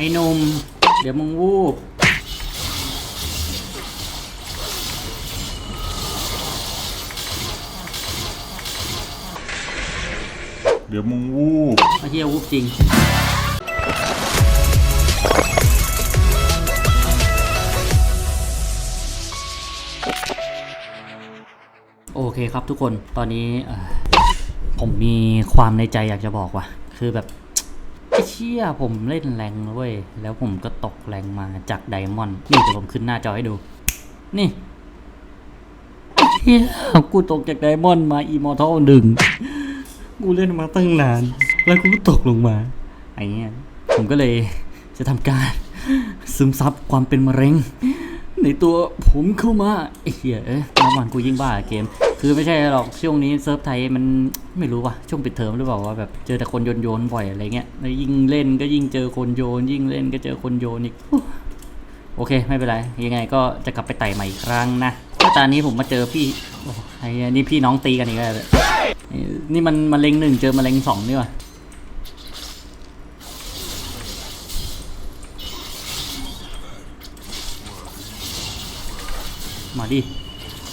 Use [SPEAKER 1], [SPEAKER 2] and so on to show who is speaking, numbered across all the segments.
[SPEAKER 1] ไอ้หนุ่มเดี๋ยวมึงวูบ
[SPEAKER 2] เดี๋ยวมึงวูบ
[SPEAKER 1] ไอ้เฮียวูบจริง โอเคครับทุกคน ตอนนี้เอ่อผมมีความในใจอยากจะบอกว่าคือแบบไอ้ เชี่ยผมเล่นแรงเว้ย แล้วผมก็ตกแรงมาจากไดมอนด์นี่เดี๋ยวผมขึ้นหน้าจอให้ดู นี่เฮียกูตกจากไดมอนด์มาอีมอร์ทัลหนึ่งกูเล่นมาตั้งนาน แล้วกูก็ตกลงมาไอ้เงี้ยผมก็เลยจะทำการซึมซับความเป็นมะเร็ง ในตัวผมเข้ามาไอ้เหี้ยเอ้ยน้ำมันกูยิ่งบ้าเกม คือไม่ใช่หรอกช่วงนี้เซิร์ฟไทยมันไม่รู้ว่ะช่วงปิดเทอมหรือเปล่าว่าแบบเจอแต่คนโยนโยนบ่อยอะไรเงี้ยแล้วยิ่งเล่นก็ยิ่งเจอคนโยน ยิ่งเล่นก็เจอคนโยนอีกโอเคไม่เป็นไร ยังไงก็จะกลับไปไต่ใหม่อีกครั้งนะถ้าตอนนี้ผมมาเจอพี่ไอ้เหี้ยนี่พี่น้องตีกันอีกแล้วนี่มันมะเร็งหนึ่งเจอมะเร็งสองนี่ว่ะ มาดิ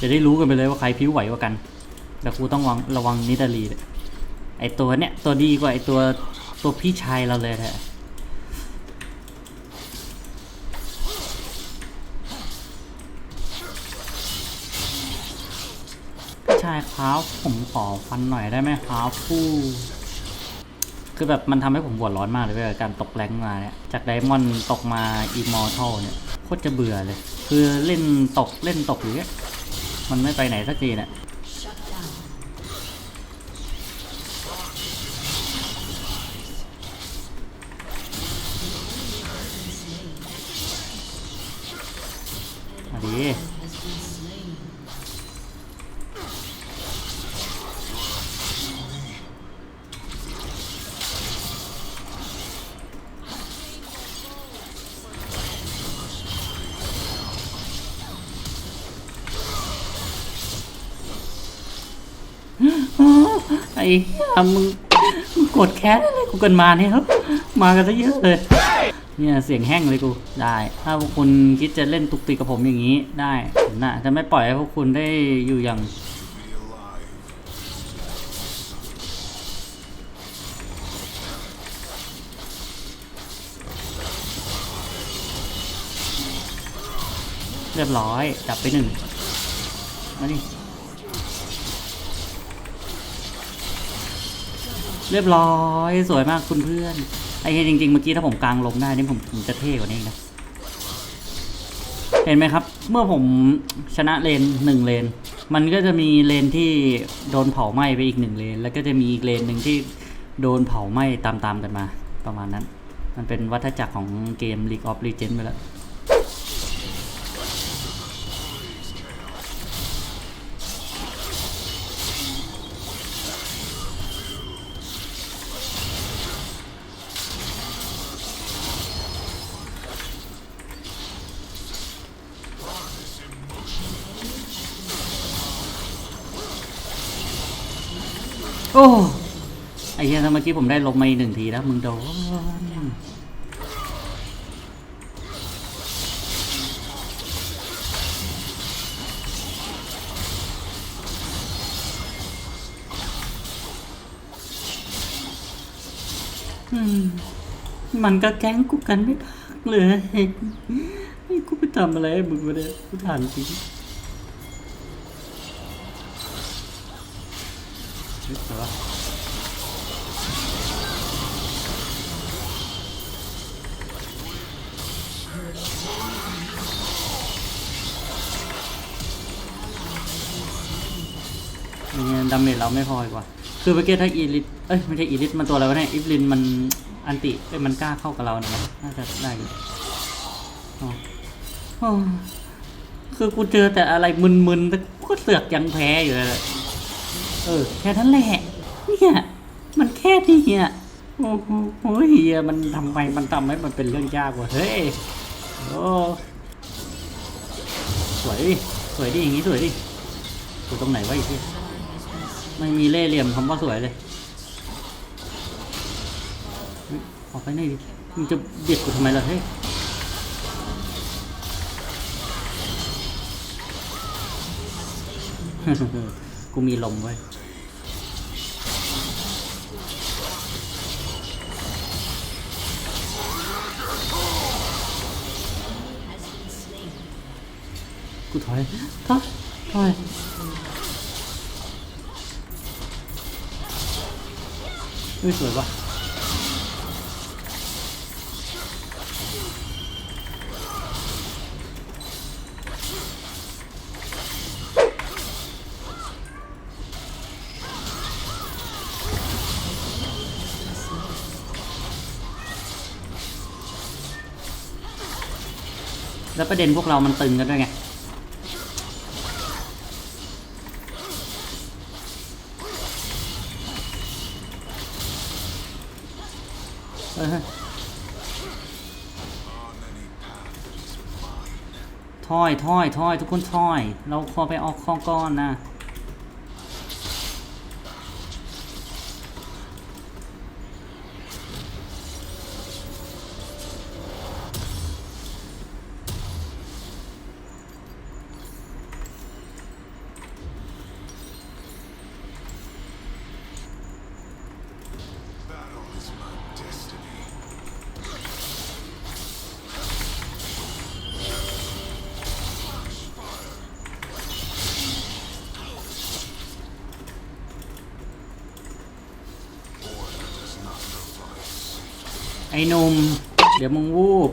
[SPEAKER 1] จะได้รู้กันไปเลยว่าใครผิวไหวกว่ากัน แต่กูต้องระวังระวังนิดาลีเนี่ยไอตัวเนี้ยตัวดีกว่าไอตัวตัวพี่ชายเราเลยแท้พี่ชายครับผมขอฟันหน่อยได้ไหมครับผู้คือแบบมันทำให้ผมหัวร้อนมากเลยเว้ยการตกแรงมาเนี่ย จากไดมอนด์ตกมาอีมอร์ทัลเนี่ย คตรจะเบื่อเลย คือเล่นตกเล่นตกอยู่เนี่ยมันไม่ไปไหนสักทีเนี่ยดี ไอ้เหี้ยมึงมึงกดแคสอะไรกูเกินมาเนี่ยครับ มากันซะเยอะเลย เนี่ยเสียงแห้งเลยกู ได้ ถ้าพวกคุณคิดจะเล่นตุกติกกับผมอย่างนี้ได้ผมน่ะจะไม่ปล่อยให้พวกคุณได้อยู่อย่างเรียบร้อย จับไปหนึ่งมาดิ เรียบร้อยสวยมากคุณเพื่อน ไอ้เหี้ยจริงๆเมื่อกี้ถ้าผมกลางลงได้นี่ผมผมจะเท่กว่านี้นะ เห็นไหมครับ เมื่อผมชนะเลนหนึ่งเลน มันก็จะมีเลนที่โดนเผาไหม้ไปอีกหนึ่งเลน แล้วก็จะมีอีกเลนหนึ่งที่โดนเผาไหม้ตามๆกันมา ประมาณนั้น มันเป็นวัฏจักรของเกม League of Legends ไปแล้ว โอ้ไอ้เหี้ยถ้าเมื่อกี้ผมได้ลงมาอีกหนึ่งทีแล้วมึงโดนอืมมันก็แก๊งกูกันไม่พักเลย ไอ้กูไปทำอะไรมึงวะเนี่ยกูถามจริง เฮ้ยแต่ว่าเนี่ยดาเมจเราไม่พออีกว่า คือเมื่อกี้ถ้าอีลิทเอ้ยไม่ใช่อีลิทมันตัวอะไรวะเนี่ยอีฟลินมันอันติเอ้ยมันกล้าเข้ากับเราเนี่ยน่าจะได้อยู่อ๋อคือกูเจอแต่อะไรมึนๆแต่กูก็เสือกยังแพ้อยู่เลย เออแค่นั้นแหละเนี่ยมันแค่นี้อะโอ้โหเหี้ยมันทำไมมันทำให้มันเป็นเรื่องยากว่ะเฮ้ยโอ้สวยดิสวยดิอย่างงี้สวยดิอยู่ตรงไหนวะไอ้ที่ไม่มีเล่เหลี่ยมคำว่าสวยเลยออกไปหน่อยดิมึงจะเบียดกูทำไมล่ะเฮ้ย กูมีลมไว้ยกูถอยถอยถอยไม่สวยปะ แล้วประเด็นพวกเรามันตึงกันด้วยไงถอยถอยถอยทุกคนถอย เราขอไปออกข้อก้อนนะ อ้หนุ่มเดี๋ยวมึงวูบ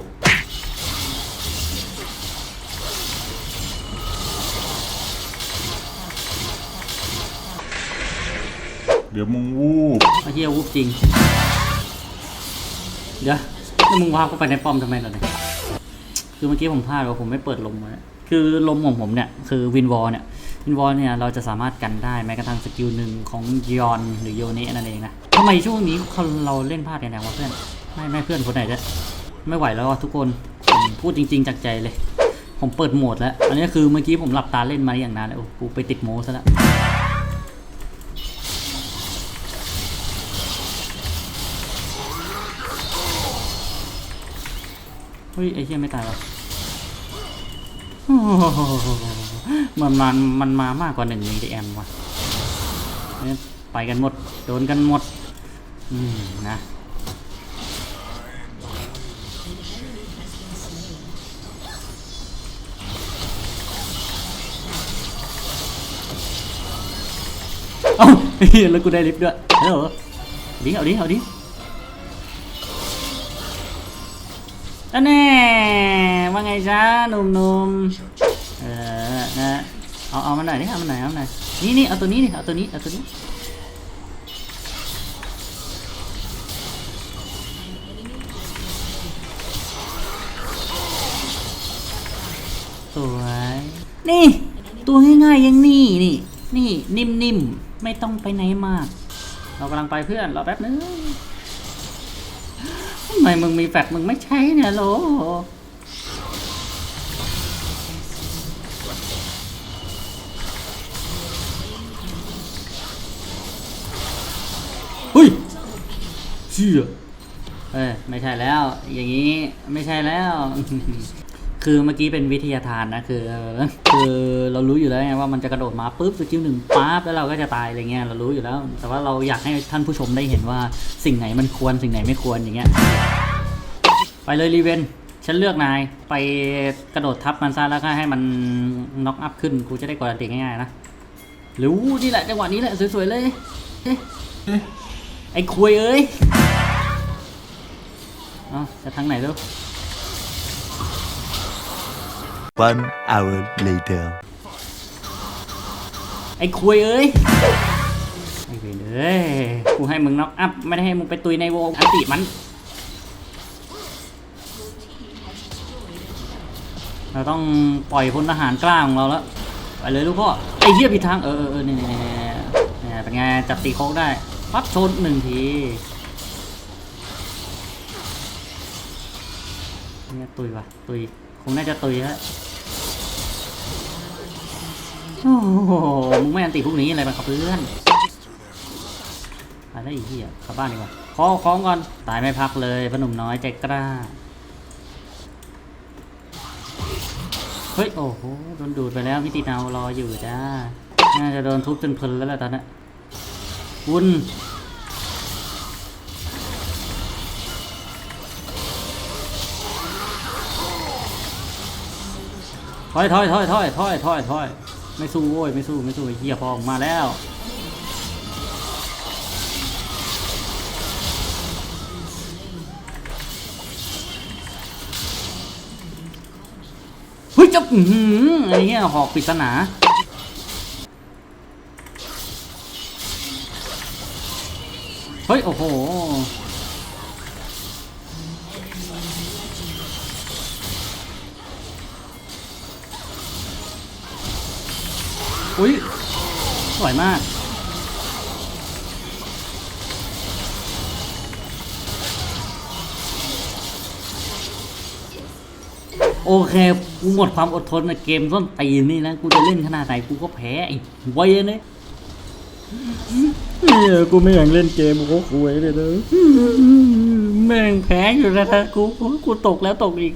[SPEAKER 2] เดี๋ยวมึงวูบ
[SPEAKER 1] ไอ้เฮียวูบจริง เดี๋ยวแล้วมึงวาร์ปเข้าไปในป้อมทำไมล่ะเนี่ยคือเมื่อกี้ผมพลาดว่าผมไม่เปิดลมไว้คือลมของผมเนี่ย คือวินวอลเนี่ยวินวอลเนี่ยเราจะสามารถกันได้แม้กระทั่งสกิลหนึ่งของยอนหรือโยเนะนั่นเองนะทำไมช่วงนี้เราเล่นพลาดกันอย่างวะเพื่อน ไม่ไม่เพื่อนคนไหนจะไม่ไหวแล้วทุกคนผมพูดจริง ๆ จากใจเลย ผมเปิดโหมดแล้ว อันนี้คือเมื่อกี้ผมหลับตาเล่นมาอย่างนานแล้วโอ้กูไปติดโมซะแล้วเฮ้ยไอ้เหี้ยไม่ตายวะโอ้โหมันมันมันมามากกว่าหนึ่งมีดีแอมว่ะไปกันหมด โดนกันหมด อืมนะ แล้วกูได้ลิฟต์ด้วยเออดิเอาดิเอาดิอันแน่ว่าไงจ้าหนุ่มๆเออนะเอาเอามาหน่อยดิเอามาหน่อยเอามาหน่อยนี่นี่เอาตัวนี้นี่เอาตัวนี้เอาตัวนี้สวยนี่ ตัวง่ายๆยังนี่นี่นี่นิ่มๆ ไม่ต้องไปไหนมาก เรากำลังไปเพื่อนรอแป๊บนึงทำไมมึงมีแฟกมึงไม่ใช้เนี่ยโหลเฮ้ยเชี่ยเอ้ย ไม่ใช่แล้ว อย่างนี้ ไม่ใช่แล้ว คือเมื่อกี้เป็นวิทยาทานนะคือคือเรารู้อยู่แล้วไงว่ามันจะกระโดดมาปุ๊บสกิลหนึ่งปั๊บแล้วเราก็จะตายอะไรเงี้ยเรารู้อยู่แล้ว แต่ว่าเราอยากให้ท่านผู้ชมได้เห็นว่าสิ่งไหนมันควรสิ่งไหนไม่ควรอย่างเงี้ยไปเลยรีเวนฉันเลือกนายไปกระโดดทับมันซะแล้วก็ให้มันน็อกอัพขึ้นกูจะได้กดอันติง่ายๆนะหรือนี่แหละจังหวะนี้แหละสวยๆเลยเอ๊ะไอ้คุยเอ้ยเอ๋อจะทางไหนลูก
[SPEAKER 3] One hour later.
[SPEAKER 1] ไอ้คุยเอ้ย ไอ้เวรเอ้ย กูให้มึงน็อกอัพ ไม่ได้ให้มึงไปตุยในวงอันติมัน เราต้องปล่อยพลทหารกล้าของเราแล้ว ไปเลยลูกพ่อ ไอ้เหี้ยผิดทาง เออเออเออนี่นี่นี่นี่เป็นไง จับตีโค้งได้ปั๊บชนหนึ่งทีเนี่ยตุยว่ะตุย คงน่าจะตุยแล้วโอ้โหมึงไม่อันติพวกนี้อะไรมาครับเพื่อนไปแล้วอีกที่อะกลับบ้านดีกว่าขอของก่อน ตายไม่พักเลยพอหนุ่มน้อยใจกล้า เฮ้ย โอ้โห โดนดูดไปแล้วมิติเนารออยู่จ้า น่าจะโดนทุบจนเพลินแล้วแหละตอนนี้คุณ ถอยถอยถอยถอยถอยถอยถอยไม่สู้โว้ยไม่สู้ไม่สู้ไอ้เฮียพอออกมาแล้วเฮ้ยจะอือหือไอ้เหี้ยหอกปริศนาเฮ้ย โอ้โห อุ้ยสวยมาก โอเค กูหมดความอดทนในเกมต้นตีนนี่นะ กูจะเล่นขนาดไหนกูก็แพ้ไอ้เวยเนี่ยเนี่ยกูไม่อยากเล่นเกมกูคุยเลยนะแม่งแพ้อยู่นะกูกูตกแล้วตกอีก